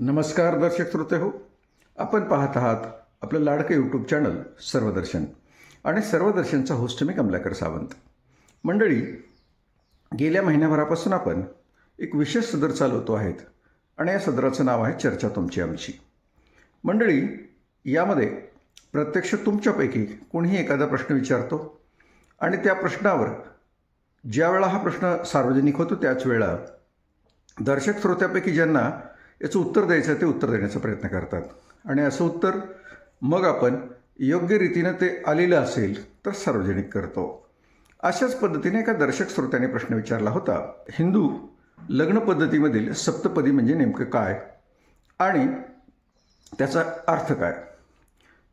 नमस्कार दर्शक श्रोते हो. आपण पाहत आहात आपलं लाडकं यूट्यूब चॅनल सर्वदर्शन. आणि सर्वदर्शनचा होस्ट मी कमलाकर सावंत. मंडळी गेल्या महिन्याभरापासून आपण एक विशेष सदर चालवतो आहेत आणि या सदराचं नाव आहे चर्चा तुमची आमची. मंडळी यामध्ये प्रत्यक्ष तुमच्यापैकी कोणीही एखादा प्रश्न विचारतो आणि त्या प्रश्नावर ज्या वेळा हा प्रश्न सार्वजनिक होतो त्याच वेळा दर्शक श्रोत्यापैकी ज्यांना याचं उत्तर द्यायचं ते उत्तर देण्याचा प्रयत्न करतात. आणि असं उत्तर मग आपण योग्य रीतीनं ते आलेलं असेल तर सार्वजनिक करतो. अशाच पद्धतीने एका दर्शक श्रोत्याने प्रश्न विचारला होता हिंदू लग्न पद्धतीमधील सप्तपदी म्हणजे नेमकं काय? आणि त्याचा अर्थ काय?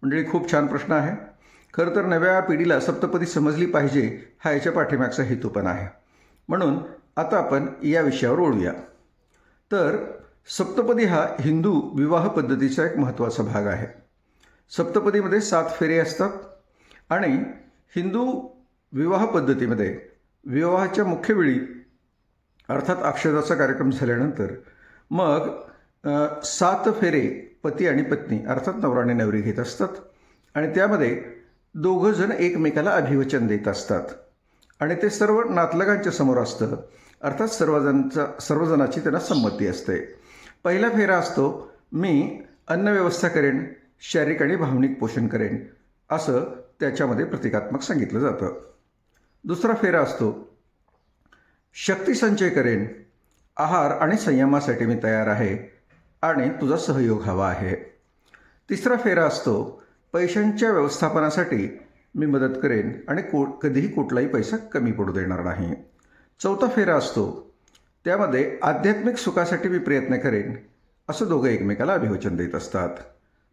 मंडळी खूप छान प्रश्न आहे. खरं तर नव्या पिढीला सप्तपदी समजली पाहिजे हा याच्या पाठीमागचा हेतू पण आहे. म्हणून आता आपण या विषयावर ओळूया. तर सप्तपदी हा हिंदू विवाह पद्धतीचा एक महत्त्वाचा भाग आहे. सप्तपदीमध्ये सात फेरे असतात आणि हिंदू विवाह पद्धतीमध्ये विवाहाच्या मुख्य वेळी अर्थात अक्षदाचा कार्यक्रम झाल्यानंतर मग सात फेरे पती आणि पत्नी अर्थात नवरा आणि नवरी घेत असतात आणि त्यामध्ये दोघंजण एकमेकाला अभिवचन देत असतात. आणि ते सर्व नातलगांच्या समोर असतं अर्थात सर्वजणांचा सर्वजणाची त्यांना संमती असते. पहिला फेरा असतो मी अन्नव्यवस्था करेन शारीरिक आणि भावनिक पोषण करेन असं त्याच्यामध्ये प्रतिकात्मक सांगितलं जातं. दुसरा फेरा असतो शक्ती संचय करेन आहार आणि संयमासाठी मी तयार आहे आणि तुझा सहयोग हवा आहे. तिसरा फेरा असतो पैशांच्या व्यवस्थापनासाठी मी मदत करेन आणि को कधीही कुठलाही पैसा कमी पडू देणार नाही. चौथा फेरा असतो त्यामध्ये आध्यात्मिक सुखासाठी मी प्रयत्न करेन असं दोघं एकमेकाला अभिवचन देत असतात.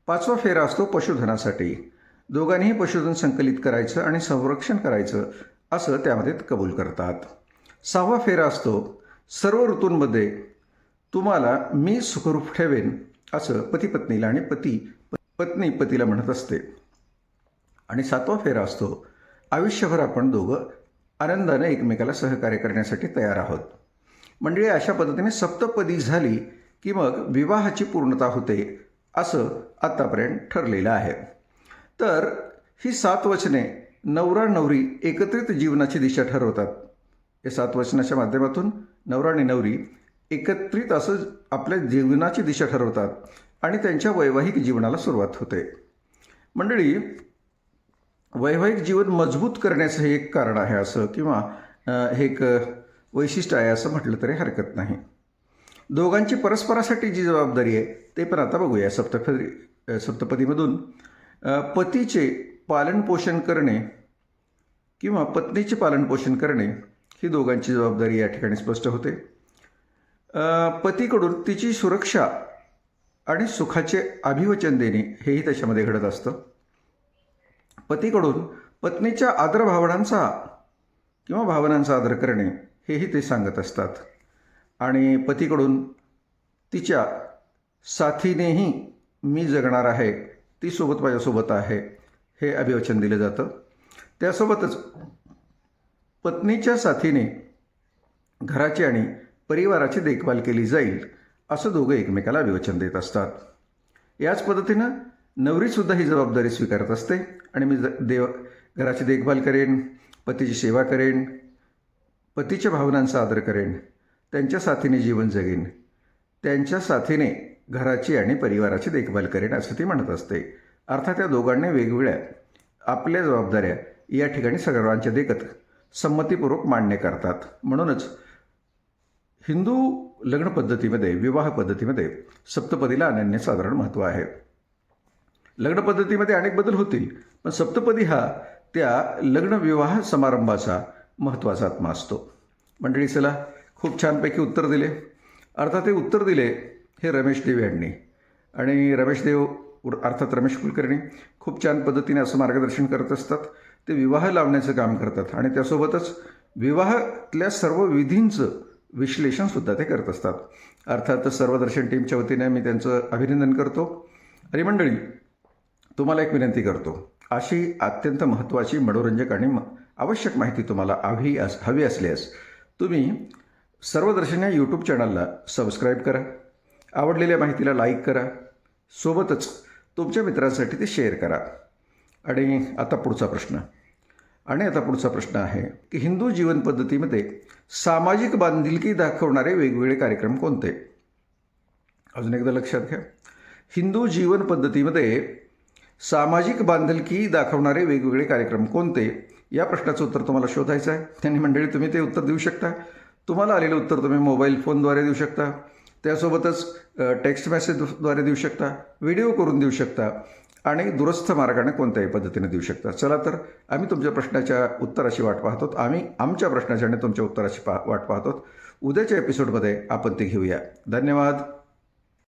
पाचवा फेरा असतो पशुधनासाठी. दोघांनीही पशुधन संकलित करायचं आणि संरक्षण करायचं असं त्यामध्ये कबूल करतात. सहावा फेरा असतो सर्व ऋतूंमध्ये तुम्हाला मी सुखरूप ठेवेन असं पती पत्नीला आणि पती पत्नी पतीला म्हणत असते. आणि सातवा फेरा असतो आयुष्यभर आपण दोघं आनंदाने एकमेकाला सहकार्य करण्यासाठी तयार आहोत. मंडळी अशा पद्धतीने सप्तपदी झाली की मग विवाहाची पूर्णता होते असं आत्तापर्यंत ठरलेलं आहे. तर ही सात वचने नवरा नवरी एकत्रित जीवनाची दिशा ठरवतात. या सात वचनाच्या माध्यमातून नवरा आणि नवरी एकत्रित असं आपल्या जीवनाची दिशा ठरवतात आणि त्यांच्या वैवाहिक जीवनाला सुरुवात होते. मंडळी वैवाहिक जीवन मजबूत करण्याचं हे एक कारण आहे असं किंवा हे एक वैशिष्ट्य आहे असं म्हटलं तरी हरकत नाही. दोघांची परस्परासाठी जी जबाबदारी आहे ते पण आता बघूया. सप्तपदी सप्तपदीमधून पतीचे पालनपोषण करणे किंवा पत्नीचे पालनपोषण करणे ही दोघांची जबाबदारी या ठिकाणी स्पष्ट होते. पतीकडून तिची सुरक्षा आणि सुखाचे अभिवचन देणे हेही त्याच्यामध्ये घडत असतं. पतीकडून पत्नीच्या आदर भावनांचा किंवा भावनांचा आदर करणे हेही ते सांगत असतात. आणि पतीकडून तिच्या साथीनेही मी जगणार आहे ती सोबत माझ्यासोबत आहे हे अभिवचन दिलं जातं. त्यासोबतच पत्नीच्या साथीने घराची आणि परिवाराची देखभाल केली जाईल असं दोघं एकमेकाला अभिवचन देत असतात. याच पद्धतीनं नवरीसुद्धा ही जबाबदारी स्वीकारत असते आणि मी देव घराची देखभाल करेन पतीची सेवा करेन पतीच्या भावनांचा आदर करेन त्यांच्या साथीने जीवन जगेन त्यांच्या साथीने घराची आणि परिवाराची देखभाल करेन असं ती म्हणत असते. अर्थात त्या दोघांनी वेगवेगळ्या आपल्या जबाबदाऱ्या या ठिकाणी सर्वांच्या देखत संमतीपूर्वक मान्य करतात. म्हणूनच हिंदू लग्न पद्धतीमध्ये विवाह पद्धतीमध्ये सप्तपदीला अनन्यसाधारण महत्त्व आहे. लग्न पद्धतीमध्ये अनेक बदल होतील पण सप्तपदी हा त्या लग्न विवाह समारंभाचा महत्त्वाचा आत्मा असतो. मंडळी चला खूप छानपैकी उत्तर दिले. अर्थात हे उत्तर दिले हे रमेश देव यांनी. आणि रमेश देव उर- अर्थात रमेश कुलकर्णी खूप छान पद्धतीने असं मार्गदर्शन करत असतात. ते विवाह लावण्याचं काम करतात आणि त्यासोबतच विवाहातल्या सर्व विधींचं विश्लेषणसुद्धा ते करत असतात. अर्थात सर्वदर्शन टीमच्या वतीने मी त्यांचं अभिनंदन करतो. आणि मंडळी तुम्हाला एक विनंती करतो. अशी अत्यंत महत्त्वाची मनोरंजक आणि म- आवश्यक माहिती तुम्हाला हवी अस हवी असल्यास तुम्ही सर्वदर्शन या यूट्यूब चॅनलला सबस्क्राईब करा. आवडलेल्या माहितीला लाईक करा. सोबतच तुमच्या मित्रांसाठी ते शेअर करा. आणि आता पुढचा प्रश्न. आणि आता पुढचा प्रश्न आहे की हिंदू जीवन पद्धतीमध्ये सामाजिक बांधिलकी दाखवणारे वेगवेगळे कार्यक्रम कोणते? अजून एकदा लक्षात घ्या. हिंदू जीवन पद्धतीमध्ये सामाजिक बांधिलकी दाखवणारे वेगवेगळे कार्यक्रम कोणते? या प्रश्नाचं उत्तर तुम्हाला शोधायचं आहे. त्यांनी मंडळी तुम्ही ते उत्तर देऊ शकता. तुम्हाला आलेलं उत्तर तुम्ही मोबाईल फोनद्वारे देऊ शकता. त्यासोबतच टेक्स्ट मेसेजद्वारे देऊ शकता. व्हिडिओ करून देऊ शकता. आणि दुरस्थ मार्गाने कोणत्याही पद्धतीने देऊ शकता. चला तर आम्ही तुमच्या प्रश्नाच्या उत्तराची वाट पाहतो आम्ही आमच्या प्रश्नाच्या आणि तुमच्या उत्तराची पा वाट पाहतो उद्याच्या एपिसोडमध्ये आपण ते घेऊया. धन्यवाद.